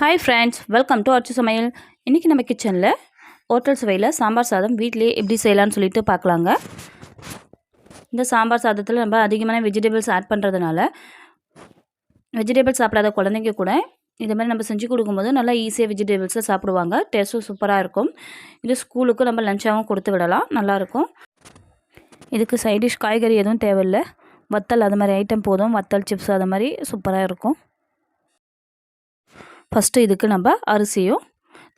Hi friends welcome to அச்சு சமையல் இன்றைக்கி நம்ம கிச்சனில் ஹோட்டல் சுவையில் சாம்பார் சாதம் வீட்டிலேயே எப்படி செய்யலாம்னு சொல்லிட்டு பார்க்கலாங்க. இந்த சாம்பார் சாதத்தில் நம்ம அதிகமான வெஜிடபிள்ஸ் ஆட் பண்ணுறதுனால வெஜிடபிள்ஸ் சாப்பிடாத குழந்தைங்க கூட இது மாதிரி நம்ம செஞ்சு கொடுக்கும்போது நல்லா ஈஸியாக வெஜிடபிள்ஸை சாப்பிடுவாங்க. டேஸ்ட்டும் சூப்பராக இருக்கும். இது ஸ்கூலுக்கு நம்ம லஞ்சாகவும் கொடுத்து விடலாம். நல்லாயிருக்கும் இதுக்கு சைடிஷ் காய்கறி எதுவும் தேவையில்லை. வத்தல் அது மாதிரி ஐட்டம் போதும். வத்தல் சிப்ஸ் அது மாதிரி சூப்பராக இருக்கும். ஃபஸ்ட்டு இதுக்கு நம்ம அரிசியும்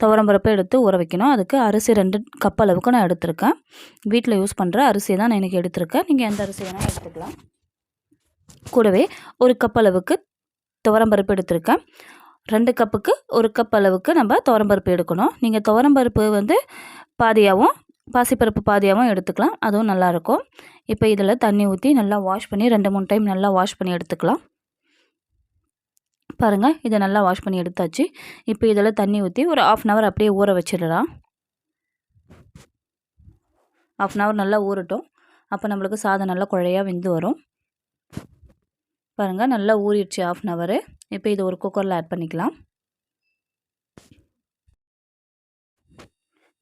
துவரம்பருப்பு எடுத்து ஊற வைக்கணும். அதுக்கு அரிசி ரெண்டு கப் அளவுக்கு நான் எடுத்திருக்கேன். வீட்டில் யூஸ் பண்ணுற அரிசி தான் நான் இன்றைக்கி எடுத்திருக்கேன். நீங்கள் எந்த அரிசி வேணால் எடுத்துக்கலாம். கூடவே ஒரு கப் அளவுக்கு துவரம்பருப்பு எடுத்திருக்கேன். ரெண்டு கப்புக்கு ஒரு கப் அளவுக்கு நம்ம துவரம்பருப்பு எடுக்கணும். நீங்கள் துவரம்பருப்பு வந்து பாதியாகவும் பாசிப்பருப்பு பாதியாகவும் எடுத்துக்கலாம். அதுவும் நல்லாயிருக்கும் இப்போ இதில் தண்ணி ஊற்றி நல்லா வாஷ் பண்ணி ரெண்டு மூணு டைம் நல்லா வாஷ் பண்ணி எடுத்துக்கலாம். பாருங்கள் இதை நல்லா வாஷ் பண்ணி எடுத்தாச்சு. இப்போ இதில் தண்ணி ஊற்றி ஒரு ஆஃப் அன் ஹவர் அப்படியே ஊற வச்சிடலாம். ஆஃப் அன் ஹவர் நல்லா ஊறட்டும். அப்போ நம்மளுக்கு சாதம் நல்லா குழையாக வெந்து வரும். பாருங்கள் நல்லா ஊறிடுச்சு ஆஃப் அன் ஹவரு இப்போ இது ஒரு குக்கரில் ஆட் பண்ணிக்கலாம்.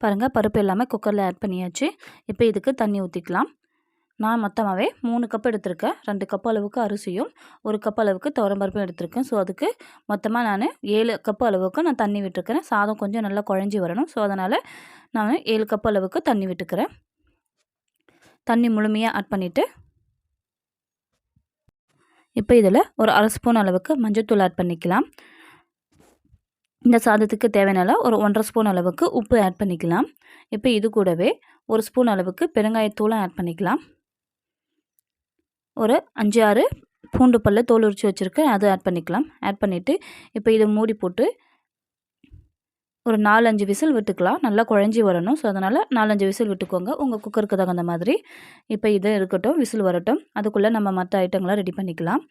பாருங்கள் பருப்பு எல்லாமே குக்கரில் ஆட் பண்ணியாச்சு. இப்போ இதுக்கு தண்ணி ஊற்றிக்கலாம் நான் மொத்தமாகவே மூணு கப் எடுத்திருக்கேன். ரெண்டு கப் அளவுக்கு அரிசியும் ஒரு கப் அளவுக்கு துவரம்பருப்பும் எடுத்திருக்கேன். ஸோ அதுக்கு மொத்தமாக நான் ஏழு கப் அளவுக்கு நான் தண்ணி விட்டுருக்கிறேன். சாதம் கொஞ்சம் நல்லா குழஞ்சி வரணும். ஸோ அதனால் நான் ஏழு கப் அளவுக்கு தண்ணி விட்டுக்கிறேன். தண்ணி முழுமையாக ஆட் பண்ணிவிட்டு இப்போ இதில் ஒரு அரை ஸ்பூன் அளவுக்கு மஞ்சள்தூள் ஆட் பண்ணிக்கலாம். இந்த சாதத்துக்கு தேவையான ஒரு ஒன்றரை ஸ்பூன் அளவுக்கு உப்பு ஆட் பண்ணிக்கலாம். இப்போ இது கூடவே ஒரு ஸ்பூன் அளவுக்கு பெருங்காயத்தூளும் ஆட் பண்ணிக்கலாம். ஒரு அஞ்சு ஆறு பூண்டு பல்ல தோல் உரிச்சு வச்சுருக்கேன். அதை ஆட் பண்ணிக்கலாம். ஆட் பண்ணிவிட்டு இப்போ இதை மூடி போட்டு ஒரு நாலஞ்சு விசில் விட்டுக்கலாம். நல்லா குழஞ்சி வரணும். ஸோ அதனால் நாலஞ்சு விசில் விட்டுக்கோங்க. உங்கள் குக்கருக்கு தகுந்த மாதிரி. இப்போ இது இருக்கட்டும் விசில் வரட்டும். அதுக்குள்ளே நம்ம மற்ற ஐட்டங்களை ரெடி பண்ணிக்கலாம்.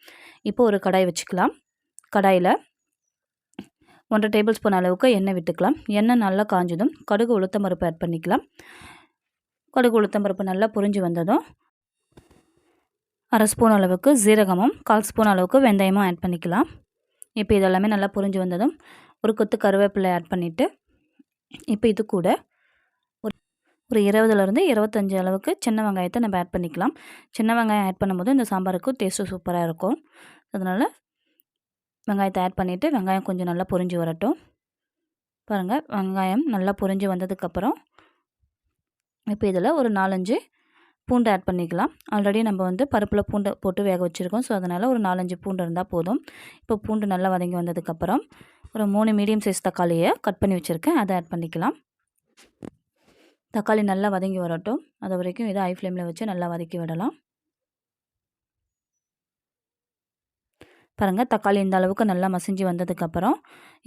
இப்போ ஒரு கடாய் வச்சுக்கலாம். கடாயில் ஒன்றரை டேபிள் ஸ்பூன் அளவுக்கு எண்ணெய் விட்டுக்கலாம். எண்ணெய் நல்லா காஞ்சதும் கடுகு உளுத்தம் பருப்பு ஆட் பண்ணிக்கலாம். கடுகு உளுத்தம் பருப்பு நல்லா புரிஞ்சு வந்ததும் அரை ஸ்பூன் அளவுக்கு ஜீரகமும் கால் ஸ்பூன் அளவுக்கு வெந்தயமும் ஆட் பண்ணிக்கலாம். இப்போ இதெல்லாமே நல்லா புரிஞ்சு வந்ததும் ஒரு கொத்து கருவேப்பிலை ஆட் பண்ணிவிட்டு இப்போ இது கூட ஒரு ஒரு இருபதுலேருந்து இருபத்தஞ்சி அளவுக்கு சின்ன வெங்காயத்தை நம்ம ஆட் பண்ணிக்கலாம். சின்ன வெங்காயம் ஆட் பண்ணும்போது இந்த சாம்பாருக்கு டேஸ்ட்டு சூப்பராக இருக்கும். அதனால் வெங்காயத்தை ஆட் பண்ணிவிட்டு வெங்காயம் கொஞ்சம் நல்லா பொரிஞ்சு வரட்டும். பாருங்கள் வெங்காயம் நல்லா பொரிஞ்சு வந்ததுக்கப்புறம் இப்போ இதில் ஒரு நாலஞ்சு பூண்டு ஆட் பண்ணிக்கலாம். ஆல்ரெடி நம்ம வந்து பருப்பில் பூண்டை போட்டு வேக வச்சுருக்கோம். ஸோ அதனால் ஒரு நாலஞ்சு பூண்டு இருந்தால் போதும். இப்போ பூண்டு நல்லா வதங்கி வந்ததுக்கப்புறம் ஒரு மூணு மீடியம் சைஸ் தக்காளியை கட் பண்ணி வச்சுருக்கேன். அதை ஆட் பண்ணிக்கலாம். தக்காளி நல்லா வதங்கி வரட்டும். அது வரைக்கும் இதை ஹை ஃப்ளேமில் வச்சு நல்லா வதக்கி விடலாம். பாருங்கள் தக்காளி இந்த அளவுக்கு நல்லா மசிஞ்சு வந்ததுக்கப்புறம்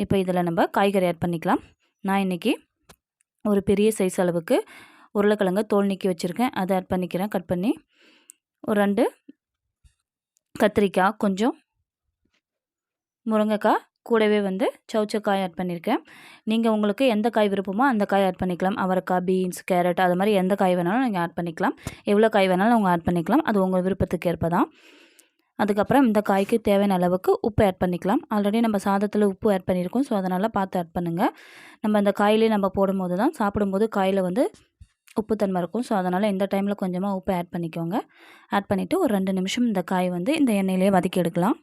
இப்போ இதில் நம்ம காய்கறி ஆட் பண்ணிக்கலாம். நான் இன்றைக்கி ஒரு பெரிய சைஸ் அளவுக்கு உருளைக்கிழங்கு தோல் நீக்கி வச்சுருக்கேன். அதை ஆட் பண்ணிக்கிறேன். கட் பண்ணி ஒரு ரெண்டு கத்திரிக்காய் கொஞ்சம் முருங்கைக்காய் கூடவே வந்து சவுச்சக்காய் ஆட் பண்ணியிருக்கேன் நீங்கள் உங்களுக்கு எந்த காய் விருப்பமோ அந்த காய் ஆட் பண்ணிக்கலாம். அவரைக்காய் பீன்ஸ் கேரட் அது மாதிரி எந்த காய் வேணாலும் நீங்கள் ஆட் பண்ணிக்கலாம். எவ்வளோ காய் வேணாலும் அவங்க ஆட் பண்ணிக்கலாம். அது உங்கள் விருப்பத்துக்கு ஏற்ப தான். அதுக்கப்புறம் இந்த காய்க்கு தேவையான அளவுக்கு உப்பு ஆட் பண்ணிக்கலாம். ஆல்ரெடி நம்ம சாதத்தில் உப்பு ஆட் பண்ணியிருக்கோம். ஸோ அதனால் பார்த்து ஆட் பண்ணுங்கள் நம்ம இந்த காயிலே நம்ம போடும்போது தான் சாப்பிடும்போது காயில் வந்து உப்புத்தன்மை இருக்கும். ஸோ அதனால் இந்த டைமில் கொஞ்சமாக உப்பு ஆட் பண்ணிக்கோங்க. ஆட் பண்ணிவிட்டு ஒரு ரெண்டு நிமிஷம் இந்த காய் வந்து இந்த எண்ணெயிலே வதக்கி எடுக்கலாம்.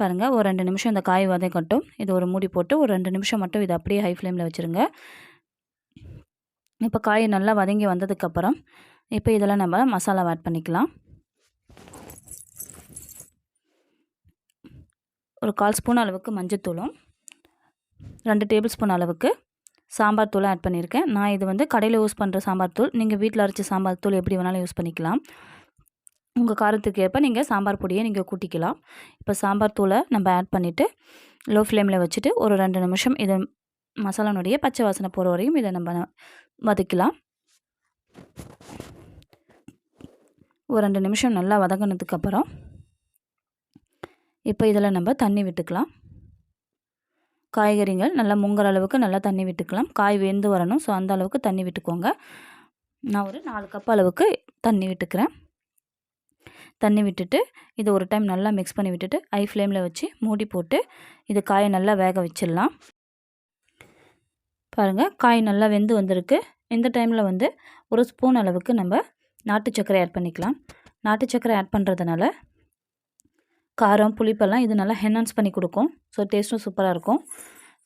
பாருங்கள் ஒரு ரெண்டு நிமிஷம் இந்த காய் வதக்கட்டும் இது ஒரு மூடி போட்டு ஒரு ரெண்டு நிமிஷம் மட்டும் இது அப்படியே ஹை ஃப்ளேமில் வச்சுருங்க. இப்போ காய் நல்லா வதங்கி வந்ததுக்கப்புறம் இப்போ இதெல்லாம் நம்ம மசாலா ஆட் பண்ணிக்கலாம். ஒரு கால் ஸ்பூன் அளவுக்கு மஞ்சத்தூளும் ரெண்டு டேபிள் ஸ்பூன் அளவுக்கு சாம்பார் தூளை ஆட் பண்ணியிருக்கேன். நான் இது வந்து கடையில் யூஸ் பண்ணுற சாம்பார் தூள். நீங்கள் வீட்டில் அரைச்ச சாம்பார் தூள் எப்படி வேணாலும் யூஸ் பண்ணிக்கலாம். உங்கள் காரத்துக்கு ஏற்ப நீங்கள் சாம்பார் பொடியை நீங்கள் கூட்டிக்கலாம். இப்போ சாம்பார் தூளை நம்ம ஆட் பண்ணிவிட்டு லோ ஃப்ளேமில் வச்சுட்டு ஒரு ரெண்டு நிமிஷம் இதை மசாலானுடைய பச்சை வாசனை போகிற வரையும் இதை நம்ம வதக்கலாம். ஒரு ரெண்டு நிமிஷம் நல்லா வதங்கினதுக்கப்புறம் இப்போ இதில் நம்ம தண்ணி விட்டுக்கலாம். காய்கறிகள் நல்லா முங்குற அளவுக்கு நல்லா தண்ணி விட்டுக்கலாம். காய் வெந்து வரணும் ஸோ அந்த அளவுக்கு தண்ணி விட்டுக்கோங்க. நான் ஒரு நாலு கப் அளவுக்கு தண்ணி விட்டுக்கிறேன். தண்ணி விட்டுட்டு இது ஒரு டைம் நல்லா மிக்ஸ் பண்ணி விட்டுட்டு ஐ ஃப்ளேமில் வச்சு மூடி போட்டு இது காயை நல்லா வேக வச்சிடலாம். பாருங்கள் காய் நல்லா வெந்து வந்திருக்கு. இந்த டைமில் வந்து ஒரு ஸ்பூன் அளவுக்கு நம்ம நாட்டு சர்க்கரை ஆட் பண்ணிக்கலாம். நாட்டு சர்க்கரை ஆட் பண்ணுறதுனால காரம் புளிப்பெல்லாம் இது நல்லா ஹென்ஹான்ஸ் பண்ணி கொடுக்கும். ஸோ டேஸ்ட்டும் சூப்பராக இருக்கும்.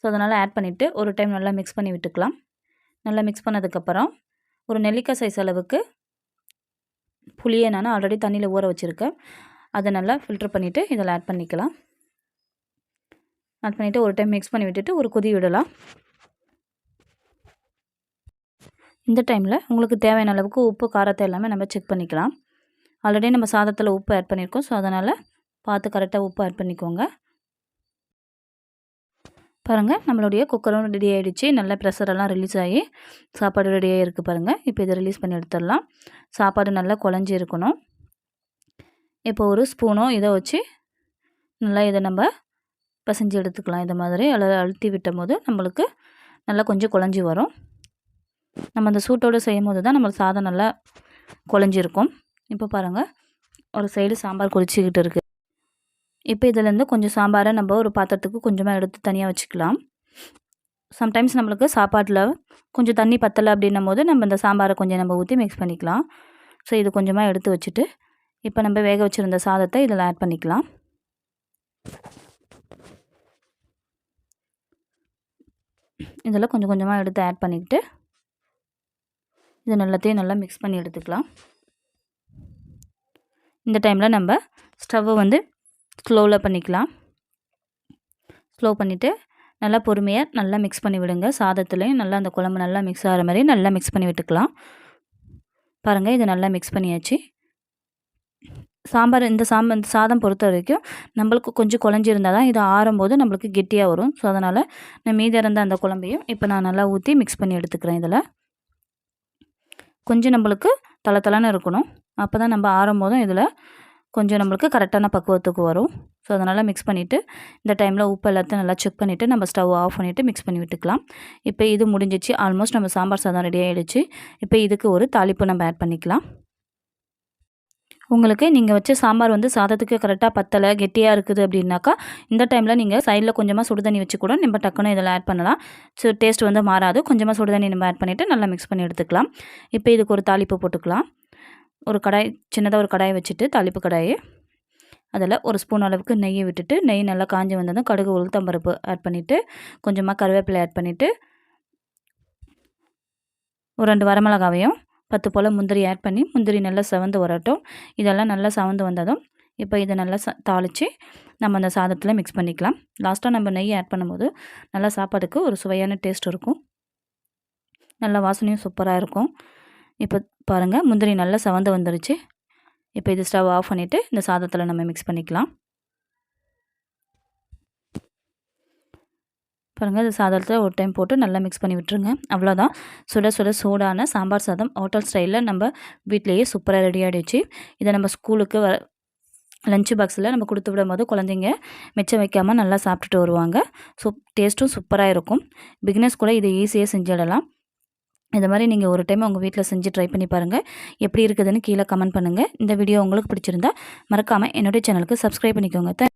ஸோ அதனால் ஆட் பண்ணிவிட்டு ஒரு டைம் நல்லா மிக்ஸ் பண்ணி விட்டுக்கலாம். நல்லா மிக்ஸ் பண்ணதுக்கப்புறம் ஒரு நெல்லிக்காய் சைஸ் அளவுக்கு புளியை நான் ஆல்ரெடி தண்ணியில் ஊற வச்சுருக்கேன். அதை நல்லா ஃபில்ட்ரு பண்ணிவிட்டு இதில் ஆட் பண்ணிக்கலாம். ஆட் பண்ணிவிட்டு ஒரு டைம் மிக்ஸ் பண்ணி விட்டுட்டு ஒரு கொதி விடலாம். இந்த டைமில் உங்களுக்கு தேவையான அளவுக்கு உப்பு காரத்தை எல்லாமே நம்ம செக் பண்ணிக்கலாம். ஆல்ரெடி நம்ம சாதத்தில் உப்பு ஆட் பண்ணியிருக்கோம். ஸோ அதனால் பார்த்து கரெக்டாக உப்பு ஆட் பண்ணிக்கோங்க. பாருங்கள் நம்மளுடைய குக்கரும் ரெடி ஆகிடுச்சு நல்ல ப்ரெஷரெல்லாம் ரிலீஸ் ஆகி சாப்பாடு ரெடியாக இருக்குது பாருங்கள் இப்போ இதை ரிலீஸ் பண்ணி எடுத்துடலாம். சாப்பாடு நல்லா குழஞ்சி இருக்கணும். இப்போ ஒரு ஸ்பூனோ இதை வச்சு நல்லா இதை நம்ம பசைஞ்சு எடுத்துக்கலாம். இந்த மாதிரி அல்லது அழுத்தி விட்டும் போது நம்மளுக்கு நல்லா கொஞ்சம் குழஞ்சி வரும். நம்ம அந்த சூட்டோடு செய்யும் போது தான் நம்மளுக்கு சாதம் நல்லா குழஞ்சிருக்கும் இப்போ பாருங்கள் ஒரு சைடு சாம்பார் கொதிச்சிக்கிட்டு இருக்குது இப்போ இதிலேருந்து கொஞ்சம் சாம்பாரை நம்ம ஒரு பாத்திரத்துக்கு கொஞ்சமாக எடுத்து தனியாக வச்சுக்கலாம். சம்டைம்ஸ் நம்மளுக்கு சாப்பாட்டில் கொஞ்சம் தண்ணி பத்தலை அப்படின்னும் போது நம்ம இந்த சாம்பாரை கொஞ்சம் நம்ம ஊற்றி மிக்ஸ் பண்ணிக்கலாம். ஸோ இது கொஞ்சமாக எடுத்து வச்சுட்டு இப்போ நம்ம வேக வச்சுருந்த சாதத்தை இதில் ஆட் பண்ணிக்கலாம். இதில் கொஞ்சம் கொஞ்சமாக எடுத்து ஆட் பண்ணிக்கிட்டு இது நல்லத்தையும் நல்லா மிக்ஸ் பண்ணி எடுத்துக்கலாம். இந்த டைமில் நம்ம ஸ்டவ்வை வந்து ஸ்லோவில் பண்ணிக்கலாம். ஸ்லோ பண்ணிவிட்டு நல்லா பொறுமையாக நல்லா மிக்ஸ் பண்ணி விடுங்க. சாதத்துலேயும் நல்லா அந்த குழம்பு நல்லா மிக்ஸ் ஆகிற மாதிரி நல்லா மிக்ஸ் பண்ணி விட்டுக்கலாம். பாருங்கள் இது நல்லா மிக்ஸ் பண்ணியாச்சு. சாம்பார் இந்த சாம்பார் இந்த சாதம் பொறுத்த வரைக்கும் நம்மளுக்கு கொஞ்சம் குழஞ்சிருந்தால் தான் இது ஆறும்போது நம்மளுக்கு கெட்டியாக வரும். ஸோ அதனால் நான் மீதி இருந்த அந்த குழம்பையும் இப்போ நான் நல்லா ஊற்றி மிக்ஸ் பண்ணி எடுத்துக்கிறேன் இதில். கொஞ்சம் நம்மளுக்கு தள தளன்னு இருக்கணும். அப்போ தான் நம்ம ஆறும் போதும் இதில் கொஞ்சம் நம்மளுக்கு கரெக்டான பக்குவத்துக்கு வரும். ஸோ அதனால் மிக்ஸ் பண்ணிவிட்டு இந்த டைமில் உப்பு எல்லாத்தையும் நல்லா செக் பண்ணிவிட்டு நம்ம ஸ்டவ் ஆஃப் பண்ணிவிட்டு மிக்ஸ் பண்ணி விட்டுக்கலாம். இப்போ இது முடிஞ்சிச்சு. ஆல்மோஸ்ட் நம்ம சாம்பார் சாதம் ரெடி ஆகிடுச்சு இப்போ இதுக்கு ஒரு தாளிப்பு நம்ம ஆட் பண்ணிக்கலாம். உங்களுக்கு நீங்கள் வச்ச சாம்பார் வந்து சாதத்துக்கு கரெக்டாக பத்தலை கெட்டியாக இருக்குது அப்படின்னாக்கா இந்த டைமில் நீங்கள் சைடில் கொஞ்சமாக சுடு தண்ணி வச்சு கூட நம்ம டக்குன்னு இதில் ஆட் பண்ணலாம். ஸோ டேஸ்ட் வந்து மாறாது. கொஞ்சமாக சுடு தண்ணி நம்ம ஆட் பண்ணிவிட்டு நல்லா மிக்ஸ் பண்ணி எடுத்துக்கலாம். இப்போ இதுக்கு ஒரு தாளிப்பு போட்டுக்கலாம். ஒரு கடாய் சின்னதாக ஒரு கடாயை வச்சுட்டு தாளிப்பு கடாயை. அதில் ஒரு ஸ்பூன் அளவுக்கு நெய்யை விட்டுட்டு நெய் நல்லா காஞ்சி வந்ததும் கடுகு உளுத்தம்பருப்பு ஆட் பண்ணிவிட்டு கொஞ்சமாக கருவேப்பிலை ஆட் பண்ணிவிட்டு ஒரு ரெண்டு வரமிளகாவையும் பத்து போல் முந்திரி ஆட் பண்ணி முந்திரி நல்லா செவந்து வரட்டும். இதெல்லாம் நல்லா செவந்து வந்ததும் இப்போ இதை நல்லா ச தாளித்து நம்ம அந்த சாதத்தில் மிக்ஸ் பண்ணிக்கலாம். லாஸ்ட்டாக நம்ம நெய் ஆட் பண்ணும்போது நல்லா சாப்பாடுக்கு ஒரு சுவையான டேஸ்ட் இருக்கும். நல்லா வாசனையும் சூப்பராக இருக்கும். இப்போ பாருங்கள் முந்திரி நல்லா சவந்து வந்துருச்சு. இப்போ இது ஸ்டவ் ஆஃப் பண்ணிவிட்டு இந்த சாதத்தில் நம்ம மிக்ஸ் பண்ணிக்கலாம். பாருங்கள் இது சாதத்தில் ஒரு டைம் போட்டு நல்லா மிக்ஸ் பண்ணி விட்டுருங்க. அவ்வளோதான் சுட சுட சூடான சாம்பார் சாதம் ஹோட்டல் ஸ்டைலில் நம்ம வீட்லேயே சூப்பராக ரெடி ஆகிடுச்சு இதை நம்ம ஸ்கூலுக்கு வ லன்ச் பாக்ஸில் நம்ம கொடுத்து விடும் போது குழந்தைங்க மிச்சம் வைக்காமல் நல்லா சாப்பிட்டுட்டு வருவாங்க. ஸோ டேஸ்ட்டும் சூப்பராக இருக்கும். பிகினர்ஸ் கூட இதை ஈஸியாக செஞ்சிடலாம். இந்த மாதிரி நீங்கள் ஒரு டைம் உங்கள் வீட்டில் செஞ்சு ட்ரை பண்ணி பாருங்கள் எப்படி இருக்குதுன்னு கீழே கமெண்ட் பண்ணுங்கள் இந்த வீடியோ உங்களுக்கு பிடிச்சிருந்தா மறக்காமல் என்னுடைய சேனலுக்கு சப்ஸ்கிரைப் பண்ணிக்கோங்க.